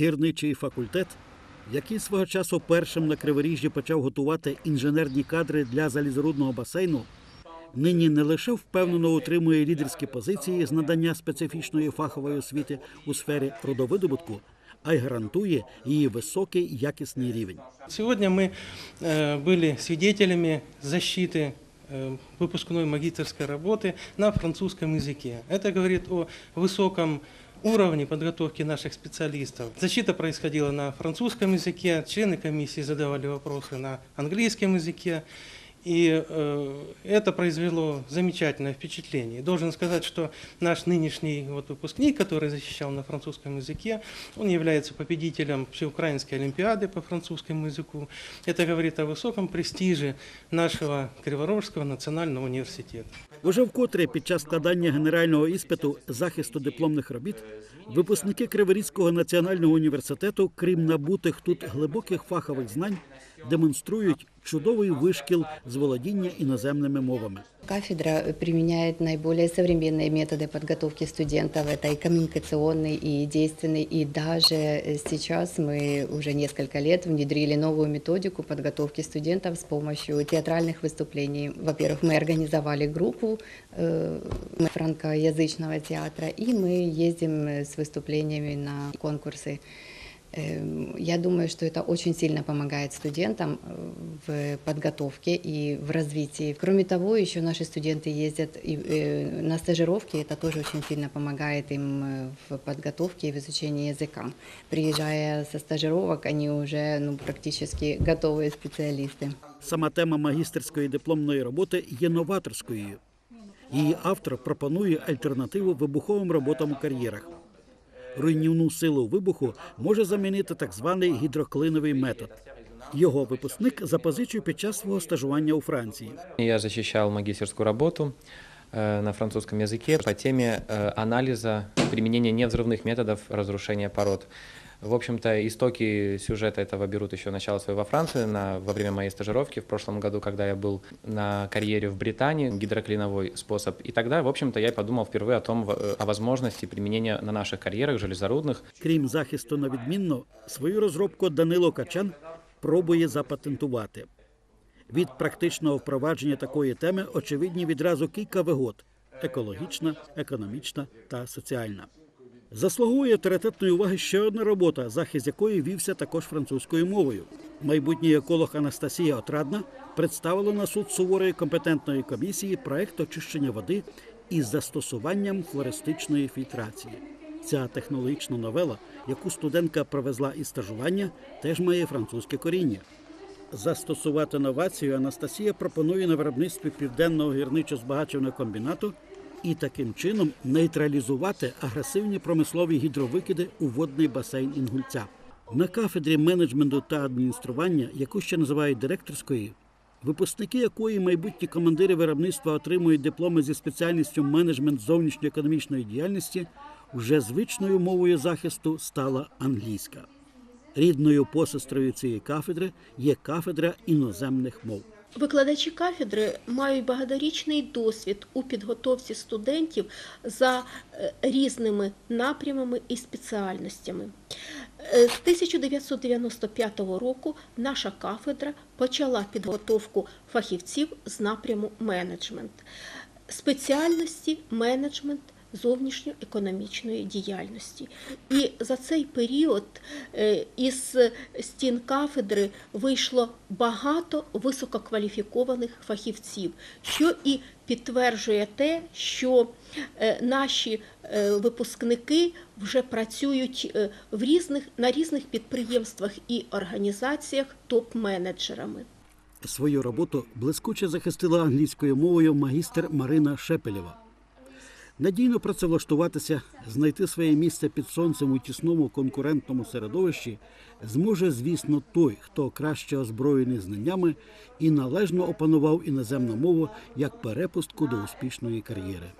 Гірничий факультет, який свого часу першим на Криворіжжі почав готувати інженерні кадри для залізорудного басейну, нині не лише впевнено утримує лідерські позиції з надання специфічної фахової освіти у сфері трудовидобутку, а й гарантує її високий якісний рівень. Сегодня мы э, были свидетелями защиты э, выпускной магистерской работы на французском языке. Это говорит о высоком уровне подготовки наших специалистов. Защита происходила на французском языке, члены комиссии задавали вопросы на английском языке. И э, это произвело замечательное впечатление. Должен сказать, что наш нынешний вот выпускник, который защищал на французском языке, он является победителем Всеукраинской Олимпиады по французскому языку. Это говорит о высоком престиже нашего Криворожского национального университета. Уже вкотре під час складання генерального іспиту захисту дипломних робіт випускники Криворізького національного університету, крім набутих тут глибоких фахових знань, демонструють чудовий вишкіл з володіння іноземними мовами Кафедра применяет наиболее современные методы подготовки студентов. Это и коммуникационный, и действенный. И даже сейчас мы уже несколько лет внедрили новую методику подготовки студентов с помощью театральных выступлений. Во-первых, мы организовали группу э, франкоязычного театра, и мы ездим с выступлениями на конкурсы. Эм, Я думаю, что это очень сильно помогает студентам э, в подготовке и в развитии. Кроме того, еще наши студенты ездят и, э, на стажировки, это тоже очень сильно помогает им э, в подготовке и в изучении языка. Приезжая со стажировок, они уже ну, практически готовые специалисты. Сама тема магістерської дипломної роботи є новаторською. Її автор пропонує альтернативу вибуховим роботам у кар'єрах. Руйнівну силу вибуху може замінити так званий гідроклиновий метод. Його випускник запозичив під час свого стажування у Франції. Я защищал магистерскую работу э, на французском языке по теме э, анализа применения невзрывных методов разрушения пород. В общем-то, истоки сюжета этого берут еще начало своего во Франции на, во время моей стажировки в прошлом году, когда я был на карьере в Британии, гидроклиновой способ. И тогда, в общем-то, я подумал впервые о том, в- э, о возможности применения на наших карьерах железорудных Крім захисту на відмінно, свою розробку Данило Качан пробує запатентувати. Від практичного впровадження такої теми очевидні відразу кілька вигод: екологічна, економічна та соціальна. Заслуговує авторитетної уваги ще одна робота, захист якої вівся також французькою мовою. Майбутній еколог Анастасія Отрадна представила на суд суворої компетентної комісії проект очищення води із застосуванням флористичної фільтрації. Ця технологічна новела, яку студентка провезла із стажування, теж має французьке коріння. Застосувати новацію Анастасія пропонує на виробництві південного гірничо-збагачувального комбінату і таким чином нейтралізувати агресивні промислові гідровикиди у водний басейн Інгульця. На кафедрі менеджменту та адміністрування, яку ще називають директорською, випускники якої майбутні командири виробництва отримують дипломи зі спеціальністю менеджмент зовнішньоекономічної діяльності, вже звичною мовою захисту стала англійська. Рідною посестрою цієї кафедри є кафедра іноземних мов. Викладачі кафедри мають багаторічний досвід у підготовці студентів за е, різними напрямами і спеціальностями. Е, З 1995 року наша кафедра почала підготовку фахівців з напряму менеджмент, спеціальності менеджмент зовнішньоекономічної діяльності. І за цей період е, із стін кафедри вийшло багато висококваліфікованих фахівців, що і підтверджує те, що е, наші е, випускники вже працюють в різних, на різних підприємствах і організаціях топ-менеджерами. Свою роботу блискуче захистила англійською мовою магістр Марина Шепелєва. Надійно працевлаштуватися, знайти своє місце під сонцем у тісному конкурентному середовищі зможе, звісно, той, хто краще озброєний знаннями і належно опанував іноземну мову як перепустку до успішної кар'єри.